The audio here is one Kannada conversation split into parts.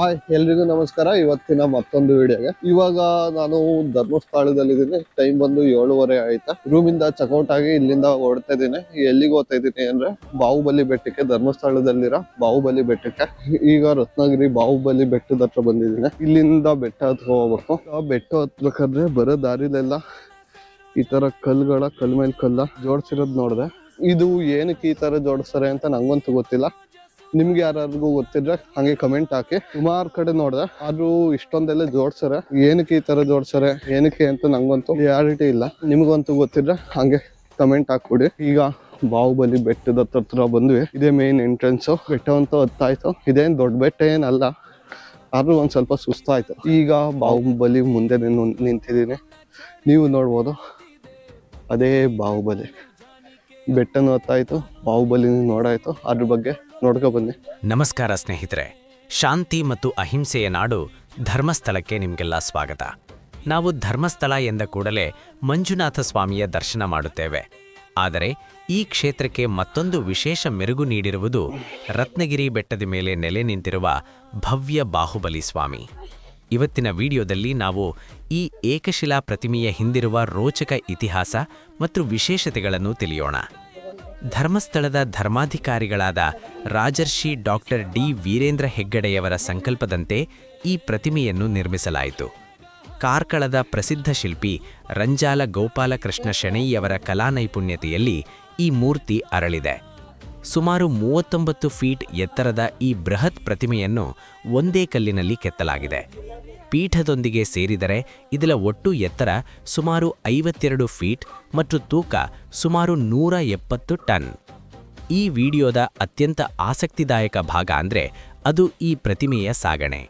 ಹಾಯ್ ಎಲ್ರಿಗೂ ನಮಸ್ಕಾರ. ಇವತ್ತಿನ ಮತ್ತೊಂದು ವಿಡಿಯೋಗೆ. ಇವಾಗ ನಾನು ಧರ್ಮಸ್ಥಳದಲ್ಲಿದ್ದೀನಿ. ಟೈಮ್ ಬಂದು ಏಳುವರೆ ಆಯ್ತಾ. ರೂಮಿಂದ ಚೆಕ್ಔಟ್ ಆಗಿ ಇಲ್ಲಿಂದ ಹೊಡ್ತಾ ಇದ್ದೀನಿ. ಎಲ್ಲಿಗೆ ಹೋಗ್ತಾ ಇದ್ದೀನಿ ಅಂದ್ರೆ ಬಾಹುಬಲಿ ಬೆಟ್ಟಕ್ಕೆ, ಧರ್ಮಸ್ಥಳದಲ್ಲಿರೋ ಬಾಹುಬಲಿ ಬೆಟ್ಟಕ್ಕೆ. ಈಗ ರತ್ನಗಿರಿ ಬಾಹುಬಲಿ ಬೆಟ್ಟದ ಹತ್ರ ಬಂದಿದ್ದೀನಿ. ಇಲ್ಲಿಂದ ಬೆಟ್ಟ ಹತ್ರ ಹೋಗ್ಬೇಕು. ಆ ಬೆಟ್ಟ ಹತ್ಬೇಕಾದ್ರೆ ಬರೋ ದಾರಿಲೆಲ್ಲ ಈ ತರ ಕಲ್ಗಳ ಕಲ್ ಮೇಲೆ ಕಲ್ಲ ಜೋಡಿಸಿರೋದು ನೋಡಿದೆ. ಇದು ಏನಕ್ಕೆ ಈ ತರ ಜೋಡಿಸ್ತಾರೆ ಅಂತ ನಂಗಂತೂ ಗೊತ್ತಿಲ್ಲ. ನಿಮ್ಗೆ ಯಾರಿಗೂ ಗೊತ್ತಿದ್ರೆ ಹಂಗೆ ಕಮೆಂಟ್ ಹಾಕಿ. ಸುಮಾರು ಕಡೆ ನೋಡ್ದೆ. ಆದ್ರೂ ಇಷ್ಟೊಂದೆಲ್ಲ ಜೋಡ್ಸರೆ. ಏನಕ್ಕೆ ಈ ತರ ಜೋಡ್ಸರೆ? ಏನಕ್ಕೆ ಅಂತ ನಂಗಂತೂ ಕ್ಲಿಯಾರಿಟಿ ಇಲ್ಲ. ನಿಮ್ಗಂತೂ ಗೊತ್ತಿದ್ರೆ ಹಂಗೆ ಕಮೆಂಟ್ ಹಾಕ್ಬಿಡಿ. ಈಗ ಬಾಹುಬಲಿ ಬೆಟ್ಟದ ಹತ್ರ ಬಂದ್ವಿ. ಇದೇ ಮೇನ್ ಎಂಟ್ರೆನ್ಸ್ ಅಂತ ಹತ್ತಾಯ್ತು. ಇದೇನು ದೊಡ್ಡ ಬೆಟ್ಟ ಏನಲ್ಲ. ಆದ್ರೂ ಒಂದ್ ಸ್ವಲ್ಪ ಸುಸ್ತಾಯ್ತು. ಈಗ ಬಾಹುಬಲಿ ಮುಂದೆ ನಿಂತಿದ್ದೀನಿ. ನೀವು ನೋಡ್ಬೋದು. ಅದೇ ಬಾಹುಬಲಿ. ಬೆಟ್ಟನೂ ಹತ್ತಾಯ್ತು ಬಾಹುಬಲಿ ನೋಡಾಯ್ತು. ಅದ್ರ ಬಗ್ಗೆ ನೋಡ್ಕೊ ಬನ್ನಿ. ನಮಸ್ಕಾರ ಸ್ನೇಹಿತರೆ. ಶಾಂತಿ ಮತ್ತು ಅಹಿಂಸೆಯ ನಾಡು ಧರ್ಮಸ್ಥಳಕ್ಕೆ ನಿಮಗೆಲ್ಲ ಸ್ವಾಗತ. ನಾವು ಧರ್ಮಸ್ಥಳ ಎಂದ ಕೂಡಲೇ ಮಂಜುನಾಥ ಸ್ವಾಮಿಯ ದರ್ಶನ ಮಾಡುತ್ತೇವೆ. ಆದರೆ ಈ ಕ್ಷೇತ್ರಕ್ಕೆ ಮತ್ತೊಂದು ವಿಶೇಷ ಮೆರುಗು ನೀಡಿರುವುದು ರತ್ನಗಿರಿ ಬೆಟ್ಟದ ಮೇಲೆ ನೆಲೆ ನಿಂತಿರುವ ಭವ್ಯ ಬಾಹುಬಲಿ ಸ್ವಾಮಿ. ಇವತ್ತಿನ ವಿಡಿಯೋದಲ್ಲಿ ನಾವು ಈ ಏಕಶಿಲಾ ಪ್ರತಿಮೆಯ ಹಿಂದಿರುವ ರೋಚಕ ಇತಿಹಾಸ ಮತ್ತು ವಿಶೇಷತೆಗಳನ್ನು ತಿಳಿಯೋಣ. ಧರ್ಮಸ್ಥಳದ ಧರ್ಮಾಧಿಕಾರಿಗಳಾದ ರಾಜರ್ಷಿ ಡಾಕ್ಟರ್ ಡಿ ವೀರೇಂದ್ರ ಹೆಗ್ಗಡೆಯವರ ಸಂಕಲ್ಪದಂತೆ ಈ ಪ್ರತಿಮೆಯನ್ನು ನಿರ್ಮಿಸಲಾಯಿತು. ಕಾರ್ಕಳದ ಪ್ರಸಿದ್ಧ ಶಿಲ್ಪಿ ರಂಜಾಲ ಗೋಪಾಲಕೃಷ್ಣ ಶೆಣೈಯವರ ಕಲಾನೈಪುಣ್ಯತೆಯಲ್ಲಿ ಈ ಮೂರ್ತಿ ಅರಳಿದೆ. ಸುಮಾರು ಮೂವತ್ತೊಂಬತ್ತು ಫೀಟ್ ಎತ್ತರದ ಈ ಬೃಹತ್ ಪ್ರತಿಮೆಯನ್ನು ಒಂದೇ ಕಲ್ಲಿನಲ್ಲಿ ಕೆತ್ತಲಾಗಿದೆ. ಪೀಠದೊಂದಿಗೆ ಸೇರಿದರೆ ಇದರ ಒಟ್ಟು ಎತ್ತರ ಸುಮಾರು ಐವತ್ತೆರಡು ಫೀಟ್ ಮತ್ತು ತೂಕ ಸುಮಾರು ನೂರ ಎಪ್ಪತ್ತು ಟನ್. ಈ ವಿಡಿಯೋದ ಅತ್ಯಂತ ಆಸಕ್ತಿದಾಯಕ ಭಾಗ ಅಂದರೆ ಅದು ಈ ಪ್ರತಿಮೆಯ ಸಾಗಣೆ.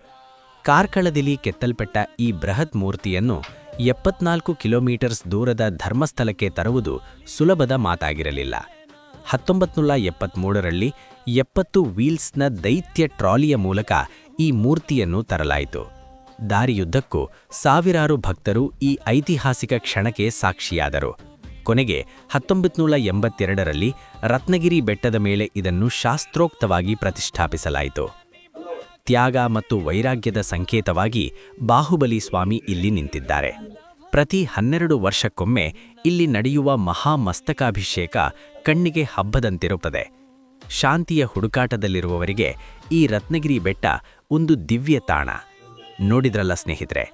ಕಾರ್ಕಳದಲ್ಲಿ ಕೆತ್ತಲ್ಪಟ್ಟ ಈ ಬೃಹತ್ ಮೂರ್ತಿಯನ್ನು ಎಪ್ಪತ್ನಾಲ್ಕು ಕಿಲೋಮೀಟರ್ಸ್ ದೂರದ ಧರ್ಮಸ್ಥಳಕ್ಕೆ ತರುವುದು ಸುಲಭದ ಮಾತಾಗಿರಲಿಲ್ಲ. ಹತ್ತೊಂಬತ್ನೂರ ಎಪ್ಪತ್ತ್ಮೂರರಲ್ಲಿ ಎಪ್ಪತ್ತು ವೀಲ್ಸ್ನ ದೈತ್ಯ ಟ್ರಾಲಿಯ ಮೂಲಕ ಈ ಮೂರ್ತಿಯನ್ನು ತರಲಾಯಿತು. ದಾರಿಯುದ್ದಕ್ಕೂ ಸಾವಿರಾರು ಭಕ್ತರು ಈ ಐತಿಹಾಸಿಕ ಕ್ಷಣಕ್ಕೆ ಸಾಕ್ಷಿಯಾದರು. ಕೊನೆಗೆ ಹತ್ತೊಂಬತ್ನೂರ ಎಂಬತ್ತೆರಡರಲ್ಲಿ ರತ್ನಗಿರಿ ಬೆಟ್ಟದ ಮೇಲೆ ಇದನ್ನು ಶಾಸ್ತ್ರೋಕ್ತವಾಗಿ ಪ್ರತಿಷ್ಠಾಪಿಸಲಾಯಿತು. ತ್ಯಾಗ ಮತ್ತು ವೈರಾಗ್ಯದ ಸಂಕೇತವಾಗಿ ಬಾಹುಬಲಿ ಸ್ವಾಮಿ ಇಲ್ಲಿ ನಿಂತಿದ್ದಾರೆ. ಪ್ರತಿ ಹನ್ನೆರಡು ವರ್ಷಕ್ಕೊಮ್ಮೆ ಇಲ್ಲಿ ನಡೆಯುವ ಮಹಾಮಸ್ತಕಾಭಿಷೇಕ ಕಣ್ಣಿಗೆ ಹಬ್ಬದಂತಿರುತ್ತದೆ. ಶಾಂತಿಯ ಹುಡುಕಾಟದಲ್ಲಿರುವವರಿಗೆ ಈ ರತ್ನಗಿರಿ ಬೆಟ್ಟ ಒಂದು ದಿವ್ಯ ತಾಣ. ನೋಡಿದ್ರಲ್ಲ ಸ್ನೇಹಿತರೆ,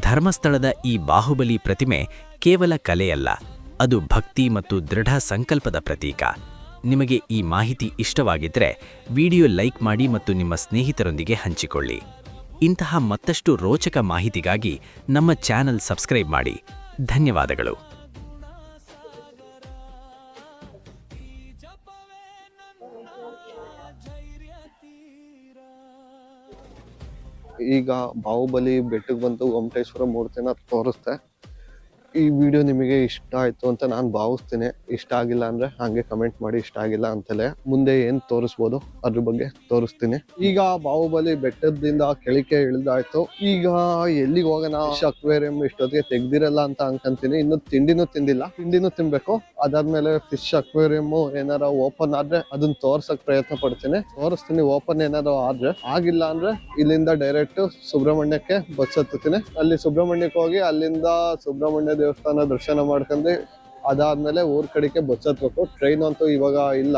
ಧರ್ಮಸ್ಥಳದ ಈ ಬಾಹುಬಲಿ ಪ್ರತಿಮೆ ಕೇವಲ ಕಲೆಯಲ್ಲ, ಅದು ಭಕ್ತಿ ಮತ್ತು ದೃಢ ಸಂಕಲ್ಪದ ಪ್ರತೀಕ. ನಿಮಗೆ ಈ ಮಾಹಿತಿ ಇಷ್ಟವಾಗಿದ್ರೆ ವಿಡಿಯೋ ಲೈಕ್ ಮಾಡಿ ಮತ್ತು ನಿಮ್ಮ ಸ್ನೇಹಿತರೊಂದಿಗೆ ಹಂಚಿಕೊಳ್ಳಿ. ಇಂತಹ ಮತ್ತಷ್ಟು ರೋಚಕ ಮಾಹಿತಿಗಾಗಿ ನಮ್ಮ ಚಾನೆಲ್ ಸಬ್ಸ್ಕ್ರೈಬ್ ಮಾಡಿ. ಧನ್ಯವಾದಗಳು. ಈಗ ಬಾಹುಬಲಿ ಬೆಟ್ಟಕ್ಕೆ ಬಂತು ಗೊಮಟೇಶ್ವರ ಮೂರ್ತಿನ ತೋರಿಸ್ತೆ ಈ ವಿಡಿಯೋ ನಿಮಗೆ ಇಷ್ಟ ಆಯ್ತು ಅಂತ ನಾನು ಭಾವಿಸ್ತೀನಿ. ಇಷ್ಟ ಆಗಿಲ್ಲ ಅಂದ್ರೆ ಹಂಗೆ ಕಮೆಂಟ್ ಮಾಡಿ, ಇಷ್ಟ ಆಗಿಲ್ಲ ಅಂತಲೇ. ಮುಂದೆ ಏನ್ ತೋರಿಸ್ಬೋದು ಅದ್ರ ಬಗ್ಗೆ ತೋರಿಸ್ತೀನಿ. ಈಗ ಬಾಹುಬಲಿ ಬೆಟ್ಟದಿಂದ ಕೆಳಕ್ಕೆ ಇಳಿದಾಯ್ತು. ಈಗ ಎಲ್ಲಿಗೆ ಹೋಗೋಣ? ಅಕ್ವೇರಿಯಂ ಇಷ್ಟೊತ್ತಿಗೆ ತೆಗ್ದಿರಲ್ಲ ಅಂತ ಅನ್ಕೊಂತೀನಿ. ಇನ್ನು ತಿಂಡಿನೂ ತಿಂದಿಲ್ಲ. ತಿಂಡಿನೂ ತಿನ್ಬೇಕು. ಅದಾದ್ಮೇಲೆ ಫಿಶ್ ಅಕ್ವೇರಿಯಂ ಏನಾರ ಓಪನ್ ಆದ್ರೆ ಅದನ್ನ ತೋರ್ಸಕ್ ಪ್ರಯತ್ನ ಪಡ್ತೀನಿ. ತೋರಿಸ್ತೀನಿ ಓಪನ್ ಏನಾದ್ರು ಆದ್ರೆ. ಆಗಿಲ್ಲ ಅಂದ್ರೆ ಇಲ್ಲಿಂದ ಡೈರೆಕ್ಟ್ ಸುಬ್ರಹ್ಮಣ್ಯಕ್ಕೆ ಬಸ್ ಹತ್ತುತ್ತೀನಿ. ಅಲ್ಲಿ ಸುಬ್ರಹ್ಮಣ್ಯಕ್ಕೆ ಹೋಗಿ ಅಲ್ಲಿಂದ ಸುಬ್ರಹ್ಮಣ್ಯ ದೇವಸ್ಥಾನ ದರ್ಶನ ಮಾಡ್ಕೊಂಡು ಅದಾದ್ಮೇಲೆ ಊರ್ ಕಡೆಗೆ ಬಸ್ ಹತ್ಬೇಕು ಟ್ರೈನ್ ಅಂತೂ ಇವಾಗ ಇಲ್ಲ.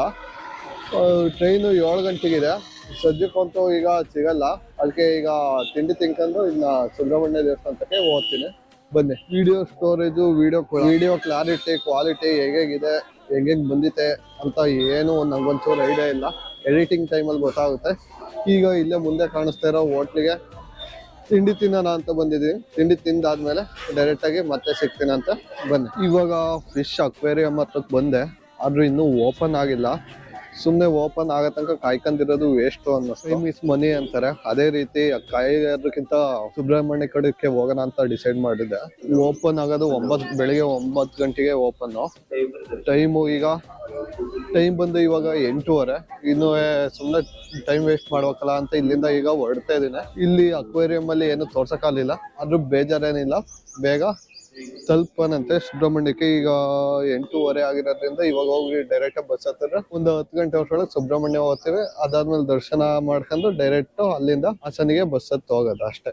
ಟ್ರೈನು ಏಳು ಗಂಟೆಗಿದೆ. ಸದ್ಯಕ್ಕಂತೂ ಈಗ ಸಿಗಲ್ಲ. ಅದಕ್ಕೆ ಈಗ ತಿಂಡಿ ತಿನ್ಕೊಂಡು ಇನ್ನ ಸುಬ್ರಹ್ಮಣ್ಯ ದೇವಸ್ಥಾನಕ್ಕೆ ಹೋಗ್ತೀನಿ. ಬನ್ನಿ. Video storage video video clarity quality ಹೇಗೇಗಿದೆ ಹೆಂಗ್ ಬಂದಿದೆ ಅಂತ ಏನು ನಂಗೊಂಚೂರು ಐಡಿಯಾ ಇಲ್ಲ. ಎಡಿಟಿಂಗ್ ಟೈಮಲ್ಲಿ ಗೊತ್ತಾಗುತ್ತೆ. ಈಗ ಇಲ್ಲೇ ಮುಂದೆ ಕಾಣಿಸ್ತಾ ಇರೋ ಹೋಟ್ಲಿಗೆ ತಿಂಡಿ ತಿನ್ನೋಣ ಅಂತ ಬಂದಿದ್ದೀನಿ ತಿಂಡಿ ತಿಂದಾದ್ಮೇಲೆ ಡೈರೆಕ್ಟ್ ಆಗಿ ಮತ್ತೆ ಸಿಗ್ತೀನಿ ಅಂತ ಬಂದೆ. ಇವಾಗ ಫಿಶ್ ಅಕ್ವೇರಿಯಂ ಹತ್ರಕ್ಕೆ ಬಂದೆ. ಆದ್ರೂ ಇನ್ನೂ ಓಪನ್ ಆಗಿಲ್ಲ. ಸುಮ್ಮನೆ ಓಪನ್ ಆಗೋ ತನಕ ಕಾಯ್ಕೊಂಡಿರೋದು ವೇಸ್ಟ್ ಅನ್ನೋ ಮನಿ ಅಂತಾರೆ. ಅದೇ ರೀತಿ ಕಾಯೋದಕ್ಕಿಂತ ಸುಬ್ರಹ್ಮಣ್ಯ ಕಡೆಗೆ ಹೋಗೋಣ ಅಂತ ಡಿಸೈಡ್ ಮಾಡಿದ್ದೆ. ಓಪನ್ ಆಗೋದು ಒಂಬತ್ತು ಬೆಳಿಗ್ಗೆ ಒಂಬತ್ತು ಗಂಟೆಗೆ ಓಪನ್ ಟೈಮು ಈಗ ಟೈಮ್ ಬಂದು ಇವಾಗ ಎಂಟೂವರೆ. ಇನ್ನು ಸುಮ್ಮನೆ ಟೈಮ್ ವೇಸ್ಟ್ ಮಾಡ್ಬೇಕಲ್ಲ ಅಂತ ಇಲ್ಲಿಂದ ಈಗ ಹೊರಡ್ತಾ ಇದ್ದೀನಿ. ಇಲ್ಲಿ ಅಕ್ವೇರಿಯಂ ಅಲ್ಲಿ ಏನು ತೋರ್ಸಕ್ಕಾಗಲಿಲ್ಲ. ಆದ್ರೂ ಬೇಜಾರೇನಿಲ್ಲ. ಬೇಗ ತಲುಪನಂತೆ. ಸುಬ್ರಹ್ಮಣ್ಯಕ್ಕೆ ಈಗ ಎಂಟೂವರೆ ಆಗಿರೋದ್ರಿಂದ ಇವಾಗ ಹೋಗಿ ಡೈರೆಕ್ಟ್ ಬಸ್ ಹತ್ತಿದ್ರೆ ಒಂದು ಹತ್ತು ಗಂಟೆ ಅಷ್ಟರೊಳಗೆ ಸುಬ್ರಹ್ಮಣ್ಯ ಹೋಗ್ತೀವಿ. ಅದಾದ್ಮೇಲೆ ದರ್ಶನ ಮಾಡ್ಕೊಂಡು ಡೈರೆಕ್ಟ್ ಅಲ್ಲಿಂದ ಹಾಸನಿಗೆ ಬಸ್ ಹತ್ತು ಹೋಗೋದು ಅಷ್ಟೇ.